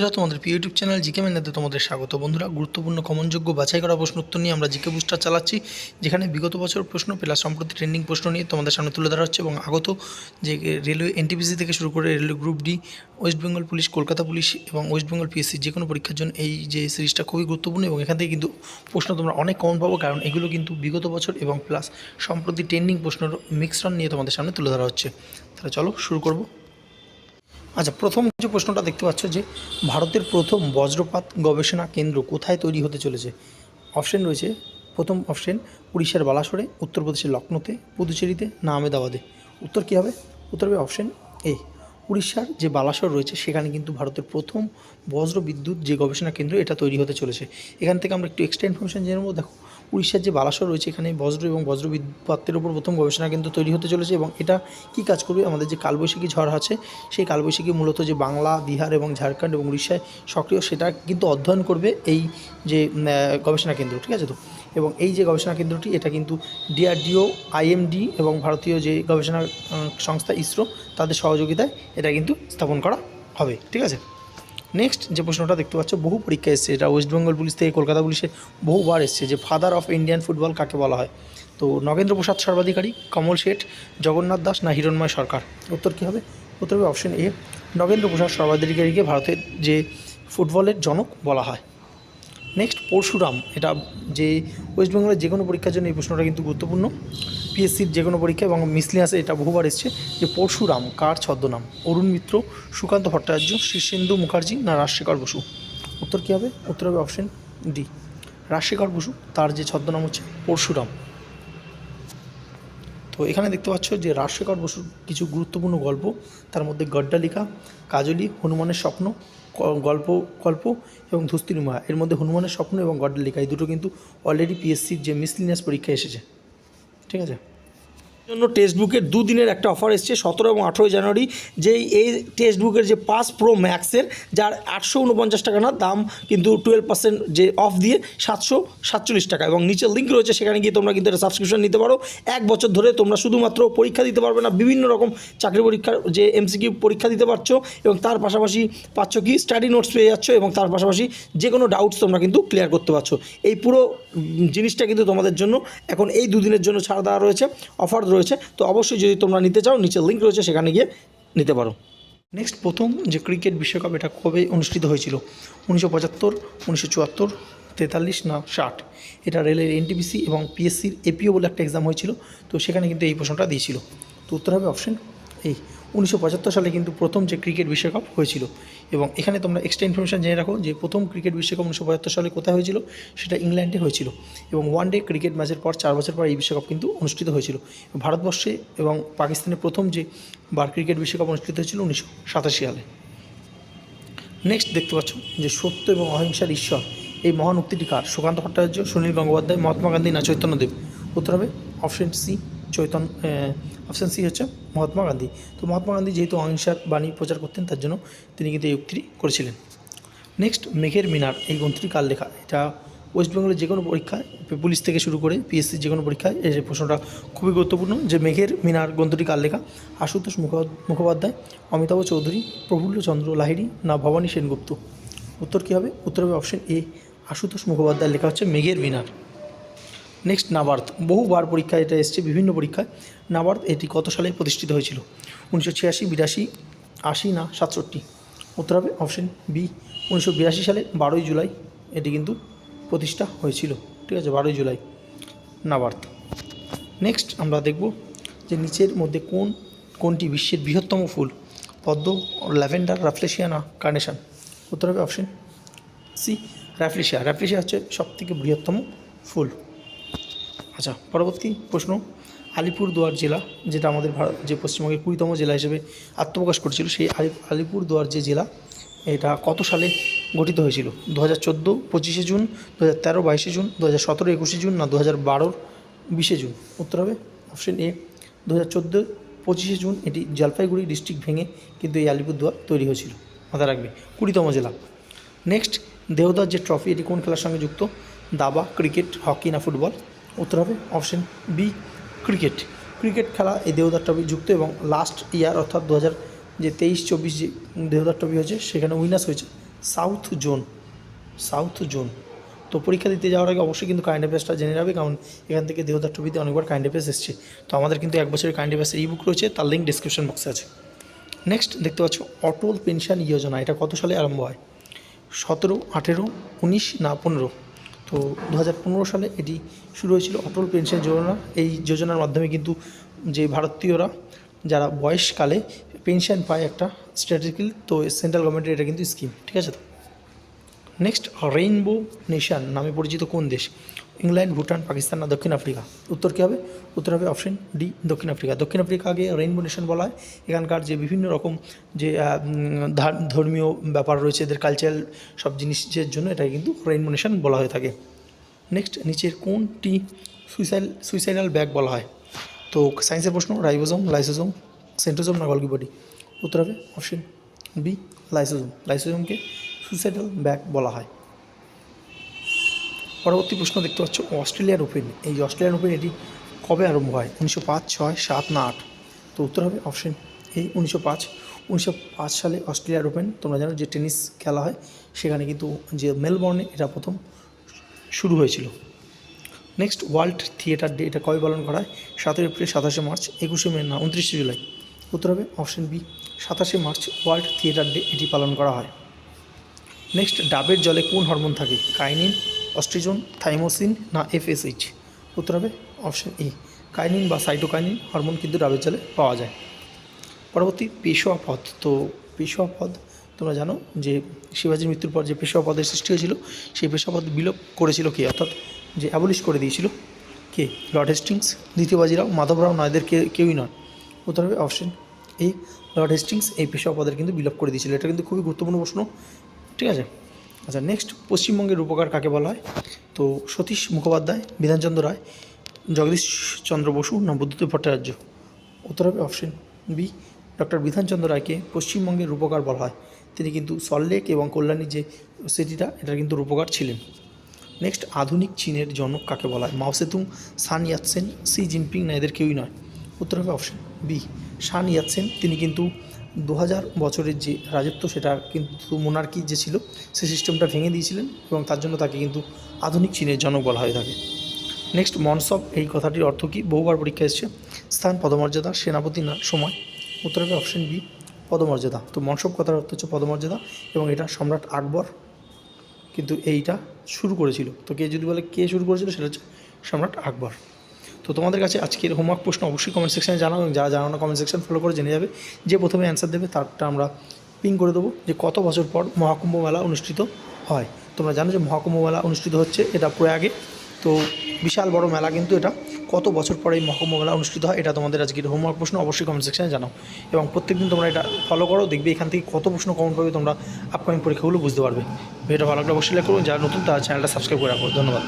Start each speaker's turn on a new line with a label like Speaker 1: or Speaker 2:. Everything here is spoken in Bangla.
Speaker 1: বন্ধুরা, তোমাদের প্রিয় ইউটিউব চ্যানেল জিকে ম্যানাতে তোমাদের স্বাগত। বন্ধুরা, গুরুত্বপূর্ণ, কমনযোগ্য বাছাই করা প্রশ্ন উত্তর নিয়ে আমরা জিকে বুস্টার চালাচ্ছি, যেখানে বিগত বছর প্রশ্ন প্লাস সম্প্রতি ট্রেন্ডিং প্রশ্ন নিয়ে তোমাদের সামনে তুলে ধরা হচ্ছে এবং আগত যে রেলওয়ে এনটিপিসি থেকে শুরু করে railway group D West Bengal police Kolkata police এবং ওয়েস্ট বেঙ্গল পিএসসি যে কোনো পরীক্ষার জন্য এই যে সিরিজটা খুবই গুরুত্বপূর্ণ এবং এখান থেকে কিন্তু প্রশ্ন তোমরা অনেক কমন পাবো, কারণ এগুলো কিন্তু বিগত বছর এবং প্লাস সম্প্রতি ট্রেন্ডিং প্রশ্নের মিক্সরন নিয়ে তোমাদের সামনে তুলে ধরা হচ্ছে। তাহলে চলো শুরু করব। আচ্ছা প্রথম যে প্রশ্নটা দেখতে পাচ্ছ যে ভারতের প্রথম বজ্রপাত গবেষণা কেন্দ্র কোথায় তৈরি হতে চলেছে? অপশন রয়েছে, প্রথম অপশন উড়িষ্যার বালাসোরে উত্তরপ্রদেশের লখনৌতে, পুদুচেরিতে না আমেদাবাদে উত্তর কী হবে? উত্তর হবে অপশন এ। উড়িষ্যার যে বালাসর রয়েছে, সেখানে কিন্তু ভারতের প্রথম বজ্র বিদ্যুৎ যে গবেষণা কেন্দ্র, এটা তৈরি হতে চলেছে। এখান থেকে আমরা একটু এক্সট্রা ইনফরমেশন জেনে দেখো উড়িষ্যার যে বালাসর রয়েছে এখানে বজ্র এবং বজ্র বিদ্যুতের উপর প্রথম গবেষণা কেন্দ্র তৈরি হতে চলেছে এবং এটা কি কাজ করবে? আমাদের যে কালবৈশাখী ঝড় আছে, সেই কালবৈশাখী মূলত যে বাংলা, বিহার এবং ঝাড়খণ্ড এবং উড়িষ্যায় সক্রিয়, সেটা কিন্তু অধ্যয়ন করবে এই যে গবেষণা কেন্দ্র, ঠিক আছে তো? এবং এই যে গবেষণা কেন্দ্রটি, এটা কিন্তু ডিআরডিও, আইএমডি এবং ভারতীয় যে গবেষণা সংস্থা ইসরো তাদের সহযোগিতায় এটা কিন্তু স্থাপন করা হবে, ঠিক আছে? নেক্সট যে প্রশ্নটা দেখতে পাচ্ছ, বহু পরীক্ষা এসছে, এটা ওয়েস্ট বেঙ্গল পুলিশ থেকে কলকাতা পুলিশে বহুবার এসছে যে ফাদার অফ ইন্ডিয়ান ফুটবল কাকে বলা হয়? তো নগেন্দ্র প্রসাদ সর্বাধিকারী, কমল শেঠ, জগন্নাথ দাস না হিরণময় সরকার? উত্তর কী হবে? উত্তর হবে অপশন এ নগেন্দ্র প্রসাদ সর্বাধিকারীকে ভারতের যে ফুটবলের জনক বলা হয়। নেক্সট পরশুরাম এটা যে ওয়েস্ট বেঙ্গলের যে কোনো পরীক্ষার জন্য এই প্রশ্নটা কিন্তু গুরুত্বপূর্ণ। পিএসসির যে কোনো পরীক্ষা এবং মিসলিয়াসে এটা বহুবার এসছে যে পরশুরাম কার ছদ্মনাম? অরুণ মিত্র, সুকান্ত ভট্টাচার্য, শীর্ষেন্দু মুখার্জি না রাজশেখর বসু? উত্তর কী হবে? উত্তর হবে অপশন ডি রাজশেখর বসু, তার যে ছদ্মনাম হচ্ছে পরশুরাম তো এখানে দেখতে পাচ্ছ যে রাজশেখর বসুর কিছু গুরুত্বপূর্ণ গল্প, তার মধ্যে গড্ডালিকা, কাজলি, হনুমানের স্বপ্ন গল্প গল্প এবং ধুস্তিনুমা। এর মধ্যে হনুমানের স্বপ্ন এবং গড্ডালিকা এই দুটো কিন্তু অলরেডি পিএসসির যে মিসলিনিয়াস পরীক্ষা এসেছে। ঠিক আছে? জন্য টেক্সট বুকের দুদিনের একটা অফার এসছে, সতেরো এবং আঠেরোই জানুয়ারি। যেই এই টেক্সট বুকের যে পাস প্রো ম্যাক্সের, যার আটশো উনপঞ্চাশ টাকা না, দাম কিন্তু টুয়েলভ পার্সেন্ট যে অফ দিয়ে সাতশো সাতচল্লিশ টাকা। এবং নিচে লিঙ্ক রয়েছে, সেখানে গিয়ে তোমরা কিন্তু একটা সাবস্ক্রিপশন নিতে পারো। এক বছর ধরে তোমরা শুধুমাত্র পরীক্ষা দিতে পারবে না, বিভিন্ন রকম চাকরি পরীক্ষার যে এমসিকিউ পরীক্ষা দিতে পারছ এবং তার পাশাপাশি পাচ্ছ কি স্টাডি নোটস পেয়ে যাচ্ছ এবং তার পাশাপাশি যে কোনো ডাউটস তোমরা কিন্তু ক্লিয়ার করতে পারছ। এই পুরো জিনিসটা কিন্তু তোমাদের জন্য এখন এই দুদিনের জন্য ছাড় দেওয়া রয়েছে। অফার রয়েছে তো অবশ্যই যদি তোমরা নিতে চাও, নিচে লিঙ্ক রয়েছে, সেখানে গিয়ে নিতে পারো। নেক্সট প্রথম যে ক্রিকেট বিশ্বকাপ, এটা কবে অনুষ্ঠিত হয়েছিল? উনিশশো পঁচাত্তর, উনিশশো চুয়াত্তর, তেতাল্লিশ না ষাট? এটা রেলের এনটিপিসি এবং পিএসসির এপিও বলে একটা এক্সাম হয়েছিল, তো সেখানে কিন্তু এই প্রশ্নটা দিয়েছিল। তো উত্তর হবে অপশন এই উনিশশো পঁচাত্তর সালে কিন্তু প্রথম যে ক্রিকেট বিশ্বকাপ হয়েছিল। এবং এখানে তোমরা এক্সট্রা ইনফরমেশন জেনে রাখো যে প্রথম ক্রিকেট বিশ্বকাপ উনিশশো পঁচাত্তর সালে কোথায় হয়েছিল? সেটা ইংল্যান্ডে হয়েছিল। এবং ওয়ান ডে ক্রিকেট ম্যাচের পর চার বছর পর এই বিশ্বকাপ কিন্তু অনুষ্ঠিত হয়েছিল। ভারতবর্ষে এবং পাকিস্তানের প্রথম যে বার ক্রিকেট বিশ্বকাপ অনুষ্ঠিত হয়েছিল উনিশশো সাতাশি সালে। নেক্সট দেখতে পাচ্ছ যে সত্য এবং অহিংসার ঈশ্বর। এই মহান উক্তিটি কার? সুকান্ত ভট্টাচার্য, সুনীল গঙ্গোপাধ্যায়, মহাত্মা গান্ধী না চৈতন্যদেব? উত্তর হবে option C Chaitanya option C হচ্ছে মহাত্মা গান্ধী। তো মহাত্মা গান্ধী যেহেতু অহিংসার বাণী প্রচার করতেন, তার জন্য তিনি কিন্তু এই উক্তিটি করেছিলেন। নেক্সট মেঘের মিনার, এই গ্রন্থটি কার লেখা এটা ওয়েস্ট বেঙ্গলের যে কোনো পরীক্ষায় পুলিশ থেকে শুরু করে পিএসসি যে কোনো পরীক্ষায় এই প্রশ্নটা খুবই গুরুত্বপূর্ণ যে মেঘের মিনার গ্রন্থটি কার লেখা আশুতোষ মুখো- মুখোপাধ্যায়, অমিতাভ চৌধুরী প্রফুল্লচন্দ্র লাহিড়ী না ভবানী সেনগুপ্ত। উত্তর কী হবে? উত্তর হবে অপশন এ আশুতোষ মুখোপাধ্যায় লেখা হচ্ছে মেঘের মিনার। নেক্সট নাবার্থ বহুবার পরীক্ষায় এটা এসছে, বিভিন্ন পরীক্ষায়। নাবার্থ এটি কত সালে প্রতিষ্ঠিত হয়েছিল? উনিশশো ছিয়াশি, বিরাশি, আশি না সাতষট্টি? উত্তর হবে অপশন বি উনিশশো বিরাশি সালে বারোই জুলাই এটি কিন্তু প্রতিষ্ঠা হয়েছিল। ঠিক আছে, বারোই জুলাই। নাবার্থ নেক্সট আমরা দেখব যে নিচের মধ্যে কোন, কোনটি বিশ্বের বৃহত্তম ফুল? পদ্ম, ল্যাভেন্ডার, রাফলেশিয়া না কার্নেশন? উত্তর হবে অপশন সি র্যাফলেশিয়া র্যাফলেশিয়া হচ্ছে সবথেকে বৃহত্তম ফুল। আচ্ছা পরবর্তী প্রশ্ন, আলিপুরদুয়ার জেলা, যেটা আমাদের ভারত, যে পশ্চিমবঙ্গের কুড়িতম জেলা হিসেবে আত্মপ্রকাশ করেছিল, সেই আলি, আলিপুরদুয়ার যে জেলা, এটা কত সালে গঠিত হয়েছিল? দু হাজার চোদ্দ, পঁচিশে জুন দু হাজার তেরো, বাইশে জুন দু হাজার সতেরো, একুশে জুন না দু হাজার বারোর বিশে জুন? উত্তর হবে অপশন এ দু হাজার চোদ্দ, পঁচিশে জুন, এটি জলপাইগুড়ি ডিস্ট্রিক্ট ভেঙে কিন্তু এই আলিপুরদুয়ার তৈরি হয়েছিল। মাথা রাখবে, কুড়িতম জেলা। নেক্সট দেহদার যে ট্রফি এটি কোন খেলার সঙ্গে যুক্ত? দাবা ক্রিকেট হকি না ফুটবল উত্তর হবে অপশন বি ক্রিকেট ক্রিকেট খেলা এই দেওদার ট্রফি যুক্ত এবং লাস্ট ইয়ার অর্থাৎ দু হাজার যে তেইশ, চব্বিশ যে দেওদার ট্রফি হয়েছে, সেখানে উইনার্স হয়েছে সাউথ জোন সাউথ জোন তো পরীক্ষা দিতে যাওয়ার আগে অবশ্যই কিন্তু কারেন্ট অ্যাফেয়ার্সটা জেনে যাবে কারণ এখান থেকে দেহদাট্টবিতে অনেকবার কারেন্ট অ্যাফেয়ার্স এসছে। তো আমাদের কিন্তু এক বছরের কারেন্ট অ্যাফেয়ার্সের ই বুক রয়েছে, তার লিঙ্ক ডিসক্রিপশন বক্সে আছে। নেক্সট দেখতে পাচ্ছ অটল পেনশন যোজনা, এটা কত সালে আরম্ভ হয়? সতেরো, আঠেরো, উনিশ না পনেরো? তো দু হাজার পনেরো সালে এটি শুরু হয়েছিল অটল পেনশন যোজনা। এই যোজনার মাধ্যমে কিন্তু যে ভারতীয়রা, যারা বয়সকালে পেনশন পায় একটা স্ট্র্যাটেজিক্যাল তো সেন্ট্রাল গভর্নমেন্টের এটা কিন্তু স্কিম ঠিক আছে? তো নেক্সট রেইনবো নেশান নামে পরিচিত কোন দেশ? ইংল্যান্ড, ভুটান, পাকিস্তান না দক্ষিণ আফ্রিকা? উত্তর কী হবে? উত্তর হবে অপশন ডি দক্ষিণ আফ্রিকা। দক্ষিণ আফ্রিকাকে রেইনবো নেশন বলা হয়। এখানকার যে বিভিন্ন রকম যে ধর্মীয় ব্যাপার রয়েছে, এদের কালচারাল সব জিনিসের জন্য এটাকে কিন্তু রেইনবো নেশন বলা হয়ে থাকে। নেক্সট নিচের কোনটি সুইসাইড সুইসাইডাল ব্যাগ বলা হয়? তো সায়েন্সের প্রশ্ন রাইবোজোম লাইসোজোম সেন্ট্রোজোম না গলগি বডি উত্তর হবে অপশন বি লাইসোজোম লাইসোজোমকে সুইসাইডাল ব্যাগ বলা হয়। পরবর্তী প্রশ্ন দেখতে পাচ্ছ, অস্ট্রেলিয়ার ওপেন এই অস্ট্রেলিয়ান ওপেন এটি কবে আরম্ভ হয়? উনিশশো পাঁচ, ছয়, সাত না আট? তো উত্তর হবে অপশন এই উনিশশো পাঁচ। উনিশশো পাঁচ সালে অস্ট্রেলিয়ার ওপেন তোমরা জানো যে টেনিস খেলা হয়, সেখানে কিন্তু যে মেলবর্নে এটা প্রথম শুরু হয়েছিল। নেক্সট ওয়ার্ল্ড থিয়েটার ডে এটা কবে পালন করা হয়? সাতই এপ্রিল, সাতাশে মার্চ, একুশে মে না, উনত্রিশে জুলাই। উত্তর হবে অপশন বি সাতাশে মার্চ ওয়ার্ল্ড থিয়েটার ডে এটি পালন করা হয়। নেক্সট ডাবের জলে কোন হরমোন থাকে? কাইনিন, অস্ট্রিজন, থাইমোসিন না এফএসএইচ উত্তর হবে অপশন এ কাইনিন বা সাইটোকাইনিন হরমোন কিন্তু ডাবের জলে পাওয়া যায়। পরবর্তী পেশোয়া পদ। তো পেশোয়া পদ, তোমরা জানো যে শিবাজির মৃত্যুর পর যে পেশোয়া পদের সৃষ্টি হয়েছিল, সেই পেশোয়া পদ বিলোপ করেছিল কে? অর্থাৎ যে অ্যাবলিশ করে দিয়েছিল কে? লর্ড হেস্টিংস দ্বিতীয় বাজিরাও মাধবরাও নয়দের কে কেউই নয়। উত্তর হবে অপশন এই লর্ড হেস্টিংস এই পেশোয়া পদের কিন্তু বিলোপ করে দিয়েছিল। এটা কিন্তু খুবই গুরুত্বপূর্ণ প্রশ্ন। ঠিক আছে? আচ্ছা নেক্সট পশ্চিমবঙ্গের রূপকার কাকে বলা হয়? তো সতীশ মুখোপাধ্যায়, বিধানচন্দ্র রায়, জগদীশ চন্দ্র বসু না বুদ্ধদেব ভট্টাচার্য? উত্তর হবে অপশন বি ডক্টর বিধানচন্দ্র রায়কে পশ্চিমবঙ্গের রূপকার বলা হয়। তিনি কিন্তু সল্টলেক এবং কল্যাণীর যে সিটিটা এটার কিন্তু রূপকার ছিলেন। নেক্সট আধুনিক চীনের জনক কাকে বলা হয়? Mao Tsetung Sun Yatsen Xi Jinping না এদের কেউই নয়। উত্তর হবে অপশন বি সান ইয়াতসেন তিনি কিন্তু দু হাজার বছরের যে রাজত্ব, সেটা কিন্তু মোনার্কি যে ছিল, সেই সিস্টেমটা ভেঙে দিয়েছিলেন এবং তার জন্য তাকে কিন্তু আধুনিক চীনের জনক বলা হয়ে থাকে। নেক্সট মনসব, এই কথাটির অর্থ কী? বহুবার পরীক্ষা এসছে। স্থান, পদমর্যাদা, সেনাপতি না, সময়। উত্তর হবে অপশন বি পদমর্যাদা। তো মনসব কথার অর্থ হচ্ছে পদমর্যাদা এবং এটা সম্রাট আকবর কিন্তু এইটা শুরু করেছিল। তো কে যদি বলে কে শুরু করেছিল, সেটা হচ্ছে সম্রাট আকবর। তো তোমাদের কাছে আজকের হোমওয়ার্ক প্রশ্ন অবশ্যই কমেন্ট সেকশনে জানাও এবং যারা জানানো কমেন্ট সেকশন ফলো করে জেনে যাবে। যে প্রথমে অ্যান্সার দেবে তারটা আমরা পিং করে দেবো যে কত বছর পর মহাকুম্ভ মেলা অনুষ্ঠিত হয়। তোমরা জানো যে মহাকুম্ভ মেলা অনুষ্ঠিত হচ্ছে এটা প্রয়াগে তো বিশাল বড় মেলা কিন্তু এটা। কত বছর পরে এই মহাকুম্ভ মেলা অনুষ্ঠিত হয় এটা তোমাদের আজকের হোমওয়ার্ক প্রশ্ন অবশ্যই কমেন্ট সেকশানে জানাও। এবং প্রত্যেকদিন তোমরা এটা ফলো করো, দেখবে এখান থেকে কত প্রশ্ন কমন পাবে তোমরা আপকামিং পরীক্ষাগুলো বুঝতে পারবে। ভিডিওটা ভালো লাগলে অবশ্যই লাইক করো। যারা নতুন তারা চ্যানেলটা সাবস্ক্রাইব করে রাখো। ধন্যবাদ।